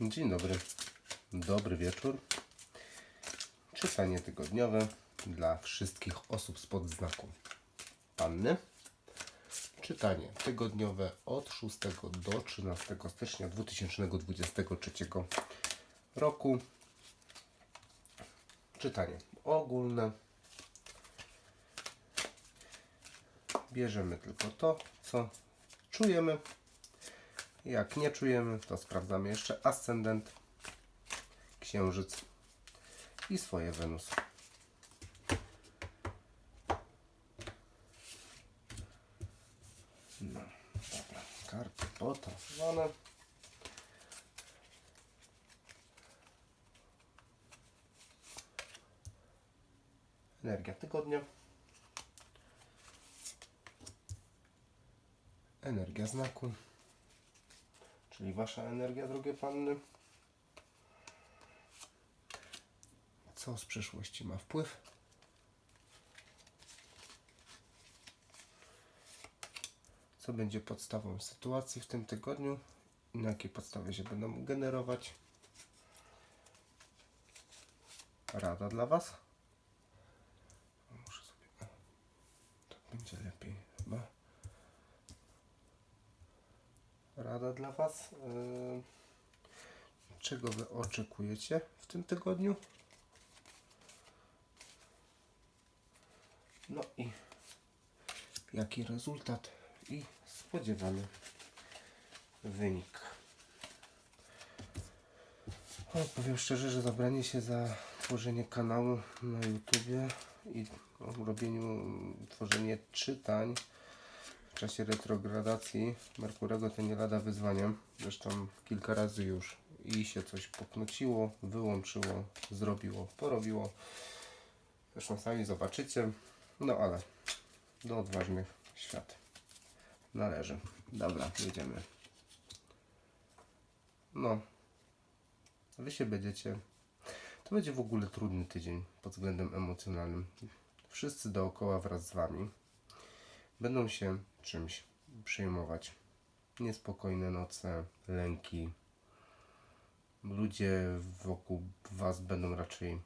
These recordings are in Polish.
Dzień dobry, dobry wieczór. Czytanie tygodniowe dla wszystkich osób spod znaku Panny. Czytanie tygodniowe od 6 do 13 stycznia 2023 roku. Czytanie ogólne. Bierzemy tylko to, co czujemy. Jak nie czujemy, to sprawdzamy jeszcze ascendent, księżyc i swoje Wenus. No, dobra, karty potasowane. Energia tygodnia. Energia znaku czyli wasza energia, drogie panny. Co z przeszłości ma wpływ? Co będzie podstawą sytuacji w tym tygodniu? Na jakiej podstawie się będą generować? Rada dla Was? Muszę sobie. o, Tak będzie lepiej chyba rada dla Was. Yy, Czego Wy oczekujecie w tym tygodniu? No i jaki rezultat i spodziewany wynik. O, powiem szczerze, że zabranie się za tworzenie kanału na YouTubie i robieniu, tworzenie czytań w czasie retrogradacji Merkurego to nie lada wyzwaniem. Zresztą kilka razy już i się coś poknociło, wyłączyło, zrobiło, porobiło. Zresztą sami zobaczycie. No ale do odważnych świat należy. Dobra, jedziemy. No, wy się będziecie. To będzie w ogóle trudny tydzień pod względem emocjonalnym. Wszyscy dookoła wraz z wami będą się czymś przejmować. Niespokojne noce, lęki. Ludzie wokół Was będą raczej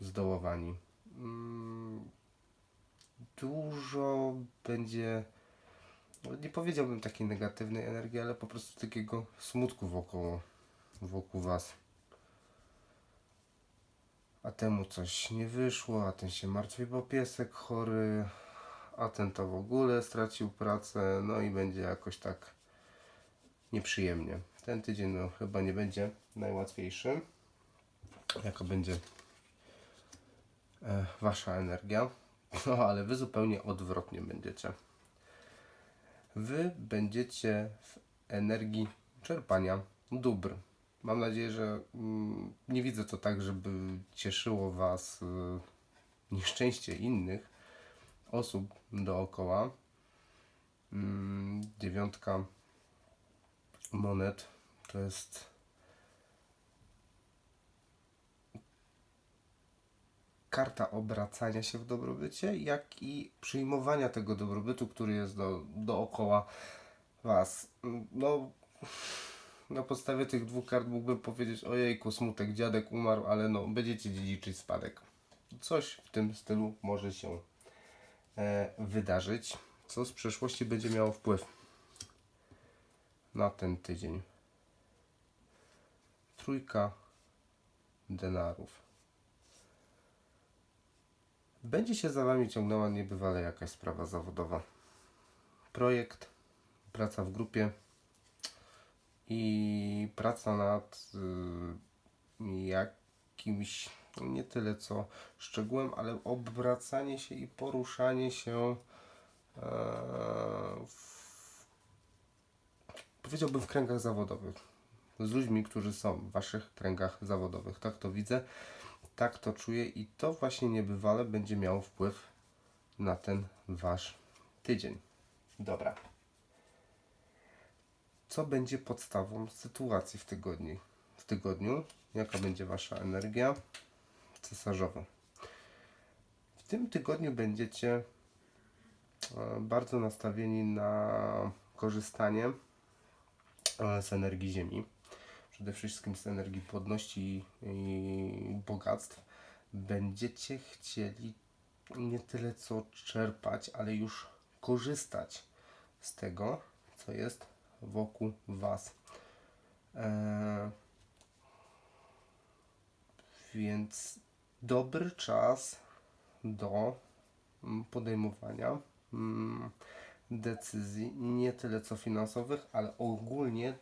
zdołowani. Mm, Dużo będzie, no nie powiedziałbym takiej negatywnej energii, ale po prostu takiego smutku wokół, wokół Was. A temu coś nie wyszło, a ten się martwi, bo piesek chory, a ten to w ogóle stracił pracę, no i będzie jakoś tak nieprzyjemnie. Ten tydzień no, chyba nie będzie najłatwiejszy. Jaka będzie e, Wasza energia? No ale Wy zupełnie odwrotnie będziecie. Wy będziecie w energii czerpania dóbr. Mam nadzieję, że mm, nie widzę to tak, żeby cieszyło Was y, nieszczęście innych, osób dookoła. Mm, dziewiątka monet to jest karta obracania się w dobrobycie, jak i przyjmowania tego dobrobytu, który jest do, dookoła Was. Mm, No, na podstawie tych dwóch kart mógłbym powiedzieć, ojejku, smutek, dziadek umarł, ale no, będziecie dziedziczyć spadek. Coś w tym stylu może się wydarzyć, co z przeszłości będzie miało wpływ na ten tydzień. Trójka denarów. Będzie się za Wami ciągnęła niebywale jakaś sprawa zawodowa. Projekt, praca w grupie i praca nad y, jakimś, nie tyle co szczegółem, ale obracanie się i poruszanie się e, w, powiedziałbym w kręgach zawodowych. Z ludźmi, którzy są w Waszych kręgach zawodowych. Tak to widzę, tak to czuję i to właśnie niebywale będzie miało wpływ na ten Wasz tydzień. Dobra. Co będzie podstawą sytuacji w tygodniu? W tygodniu, jaka będzie Wasza energia cesarzowa? W tym tygodniu będziecie e, bardzo nastawieni na korzystanie e, z energii Ziemi. przede wszystkim z energii płodności i bogactw, będziecie chcieli nie tyle co czerpać, ale już korzystać z tego, co jest wokół Was. Eee, więc dobry czas do mm, podejmowania mm, decyzji, nie tyle co finansowych, ale ogólnie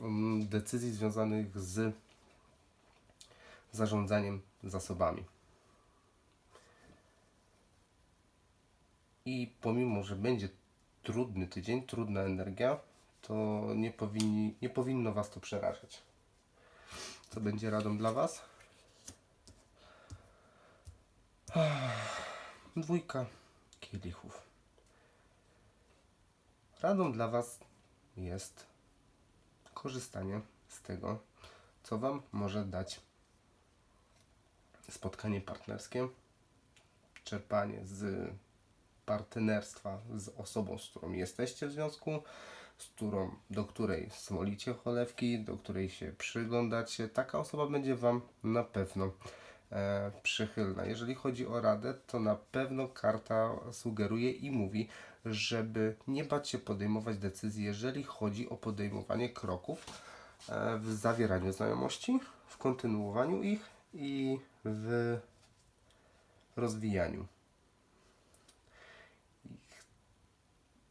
mm, decyzji związanych z zarządzaniem zasobami. I pomimo, że będzie trudny tydzień, trudna energia, to nie, powinni, nie powinno Was to przerażać. Co będzie radą dla Was? Dwójka kielichów. Radą dla Was jest korzystanie z tego, co Wam może dać spotkanie partnerskie, czerpanie z partnerstwa z osobą, z którą jesteście w związku, z którą, do której smolicie cholewki, do której się przyglądacie. Taka osoba będzie Wam na pewno przychylna. Jeżeli chodzi o radę, to na pewno karta sugeruje i mówi, żeby nie bać się podejmować decyzji, jeżeli chodzi o podejmowanie kroków e, w zawieraniu znajomości, w kontynuowaniu ich i w rozwijaniu.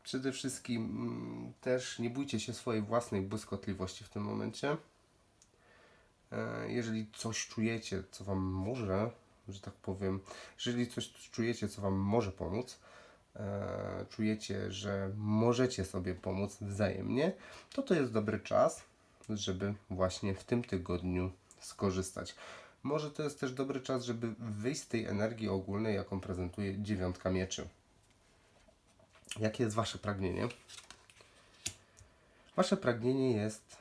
Przede wszystkim mm, też nie bójcie się swojej własnej błyskotliwości w tym momencie. E, Jeżeli coś czujecie, co Wam może, że tak powiem, jeżeli coś czujecie, co Wam może pomóc, e, czujecie, że możecie sobie pomóc wzajemnie, to to jest dobry czas, żeby właśnie w tym tygodniu skorzystać. Może to jest też dobry czas, żeby wyjść z tej energii ogólnej, jaką prezentuje dziewiątka mieczy. Jakie jest Wasze pragnienie? Wasze pragnienie jest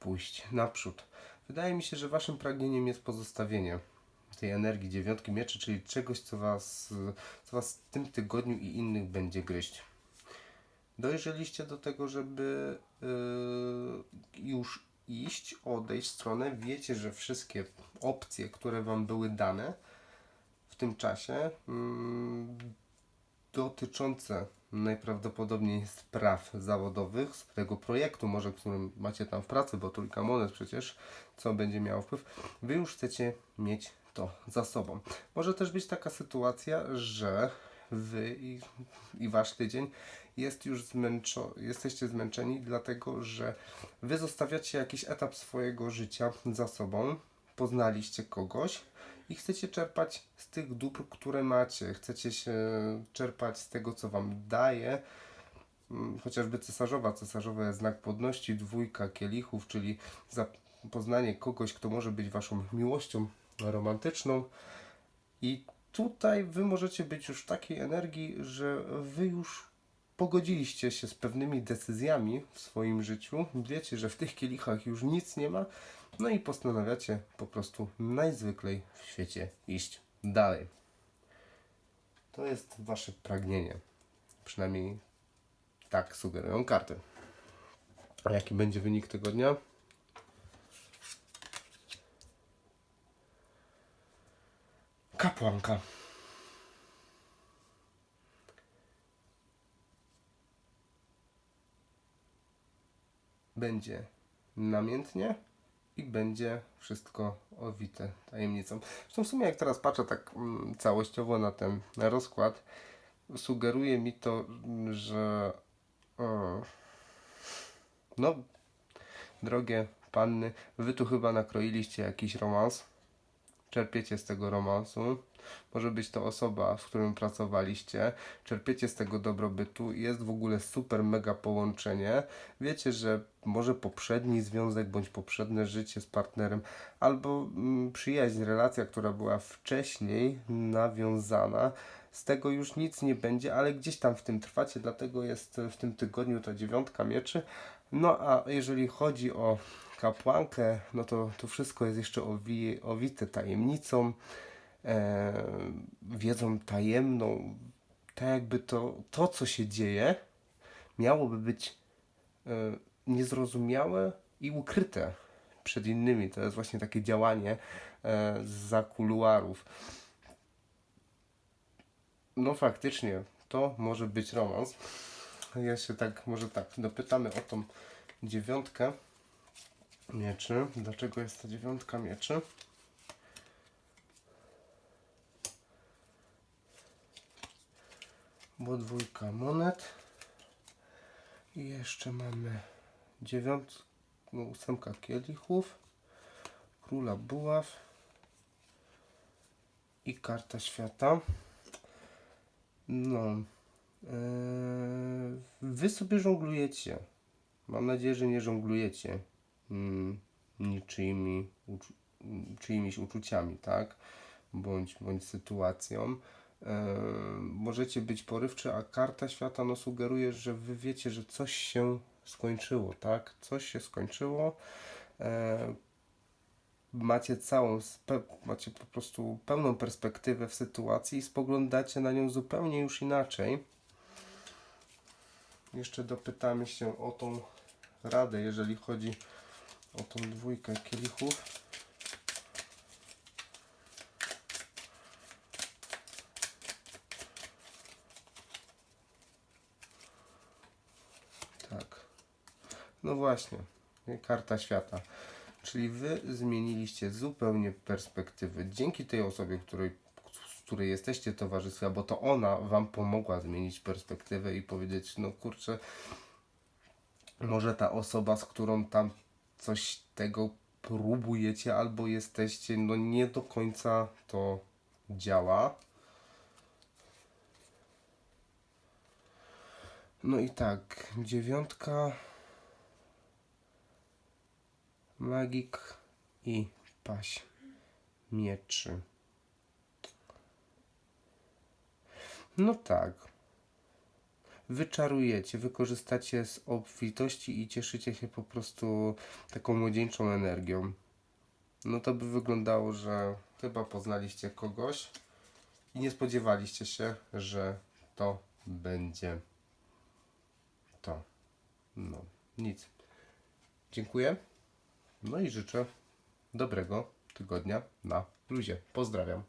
pójść naprzód. Wydaje mi się, że Waszym pragnieniem jest pozostawienie tej energii dziewiątki mieczy, czyli czegoś, co Was, co was w tym tygodniu i innych będzie gryźć. Dojrzeliście do tego, żeby yy, już iść, odejść w stronę. Wiecie, że wszystkie opcje, które Wam były dane w tym czasie, mm, dotyczące najprawdopodobniej spraw zawodowych z tego projektu, może którym macie tam w pracy, bo trójka monet przecież, co będzie miało wpływ, wy już chcecie mieć to za sobą. Może też być taka sytuacja, że wy i, i wasz tydzień jest już zmęczo, jesteście zmęczeni, dlatego że wy zostawiacie jakiś etap swojego życia za sobą, poznaliście kogoś, i chcecie czerpać z tych dóbr, które macie. Chcecie się czerpać z tego, co Wam daje. Mm, Chociażby cesarzowa. Cesarzowa znak płodności, dwójka kielichów, czyli poznanie kogoś, kto może być Waszą miłością romantyczną. I tutaj Wy możecie być już w takiej energii, że Wy już pogodziliście się z pewnymi decyzjami w swoim życiu. Wiecie, że w tych kielichach już nic nie ma, no i postanawiacie po prostu najzwyklej w świecie iść dalej. To jest wasze pragnienie. Przynajmniej tak sugerują karty. A jaki będzie wynik tego dnia? Kapłanka. Będzie namiętnie i będzie wszystko owite tajemnicą. Zresztą w sumie jak teraz patrzę tak mm, całościowo na ten rozkład, sugeruje mi to, że no drogie panny, wy tu chyba nakroiliście jakiś romans, czerpiecie z tego romansu, może być to osoba, z którą pracowaliście, czerpiecie z tego dobrobytu, jest w ogóle super mega połączenie. Wiecie, że może poprzedni związek bądź poprzednie życie z partnerem, albo mm, przyjaźń, relacja, która była wcześniej nawiązana, z tego już nic nie będzie, ale gdzieś tam w tym trwacie, dlatego jest w tym tygodniu ta dziewiątka mieczy. No a jeżeli chodzi o kapłankę, no to to wszystko jest jeszcze owi, owite tajemnicą wiedzą tajemną, tak jakby to, to, co się dzieje, miałoby być e, niezrozumiałe i ukryte przed innymi. To jest właśnie takie działanie e, za kuluarów. No faktycznie, to może być romans. Ja się tak, może tak, dopytamy o tą dziewiątkę mieczy. Dlaczego jest ta dziewiątka mieczy? Bo dwójka monet. I jeszcze mamy dziewiątkę, no, ósemka kielichów, króla buław i karta świata. No, Eee, wy sobie żonglujecie. Mam nadzieję, że nie żonglujecie mm, niczyimi, uczu, czyimiś uczuciami, tak? Bądź, bądź sytuacją. Możecie być porywczy, a karta świata no, sugeruje, że wy wiecie, że coś się skończyło, tak? Coś się skończyło. Macie całą, macie po prostu pełną perspektywę w sytuacji i spoglądacie na nią zupełnie już inaczej. Jeszcze dopytamy się o tą radę, jeżeli chodzi o tą dwójkę kielichów. Tak. No właśnie, karta świata. Czyli wy zmieniliście zupełnie perspektywy. Dzięki tej osobie, której, z której jesteście towarzystwem, bo to ona wam pomogła zmienić perspektywę i powiedzieć, no kurczę, może ta osoba, z którą tam coś tego próbujecie albo jesteście, no nie do końca to działa. No i tak, dziewiątka, magik i paś mieczy. No tak. Wyczarujecie, wykorzystacie z obfitości i cieszycie się po prostu taką młodzieńczą energią. No to by wyglądało, że chyba poznaliście kogoś i nie spodziewaliście się, że to będzie to. No, nic. Dziękuję. No i życzę dobrego tygodnia na luzie. Pozdrawiam.